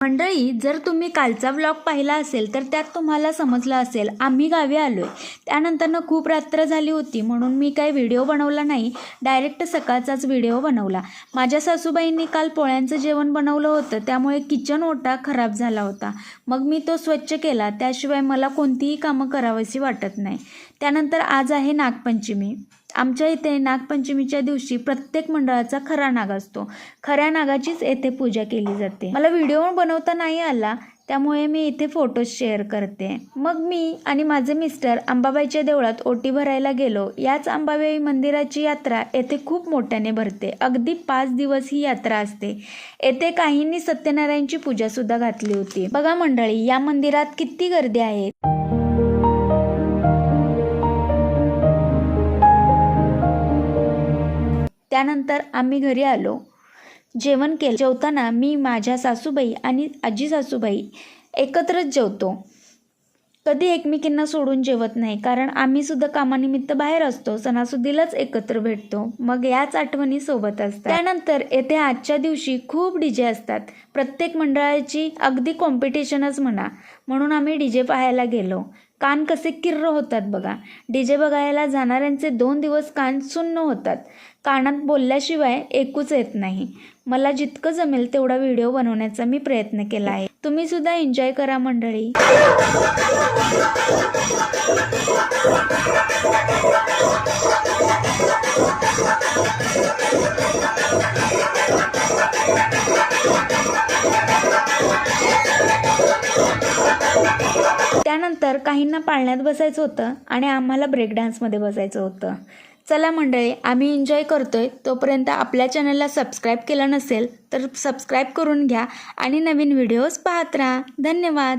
मंडळी जर तुम्ही कालचा व्लॉग पाहिला असेल तर त्यात तुम्हाला समजलं असेल आम्ही गावी आलो आहे त्यानंतरनं खूप रात्र झाली होती म्हणून मी काही व्हिडिओ बनवला नाही. डायरेक्ट सकाळचाच व्हिडिओ बनवला. माझ्या सासूबाईंनी काल पोळ्यांचं जेवण बनवलं होतं त्यामुळे किचन ओटा खराब झाला होता. मग मी तो स्वच्छ केला त्याशिवाय मला कोणतीही कामं करावीशी वाटत नाही. त्यानंतर आज आहे नागपंचमी. आमच्या इथे नागपंचमीच्या दिवशी प्रत्येक मंडळाचा खरा नाग असतो. खऱ्या नागाचीच येथे पूजा केली जाते. मला व्हिडिओ बनवता नाही आला त्यामुळे मी इथे फोटोज शेअर करते. मग मी आणि माझे मिस्टर अंबाबाईच्या देवळात ओटी भरायला गेलो. याच अंबाबाई मंदिराची यात्रा येथे खूप मोठ्याने भरते. अगदी पाच दिवस ही यात्रा असते. येथे काहींनी सत्यनारायणची पूजा सुद्धा घातली होती. बघा मंडळी या मंदिरात किती गर्दी आहे. त्यानंतर आम्ही घरी आलो. जेवण केलं. जेवताना मी माझ्या सासूबाई आणि आजी सासूबाई एकत्रच जेवतो. कधी एकमेकींना सोडून जेवत नाही कारण आम्ही सुद्धा कामानिमित्त बाहेर असतो सणासुदीलाच एकत्र भेटतो. मग याच आठवणी सोबत असतात. त्यानंतर येथे आजच्या दिवशी खूप डीजे असतात. प्रत्येक मंडळाची अगदी कॉम्पिटिशनच म्हणा. म्हणून आम्ही डीजे पाहायला गेलो. कान कसे किर्र होतात बघा. डी जे बघायला जाणाऱ्यांचे दोन दिवस कान सुन्न होतात. कानात बोलल्याशिवाय ऐकूच येत नाही. मला जितकं जमेल तेवढा व्हिडिओ बनवण्याचा मी प्रयत्न केला आहे. तुम्ही सुद्धा एन्जॉय करा मंडळी. त्यानंतर काहींना पाळण्यात बसायचं होतं आणि आम्हाला ब्रेक डान्समध्ये बसायचं होतं. चला मंडळी आम्ही एन्जॉय करतोय. तोपर्यंत आपल्या चॅनलला सबस्क्राईब केलं नसेल तर सबस्क्राईब करून घ्या आणि नवीन व्हिडिओज पाहत राहा. धन्यवाद!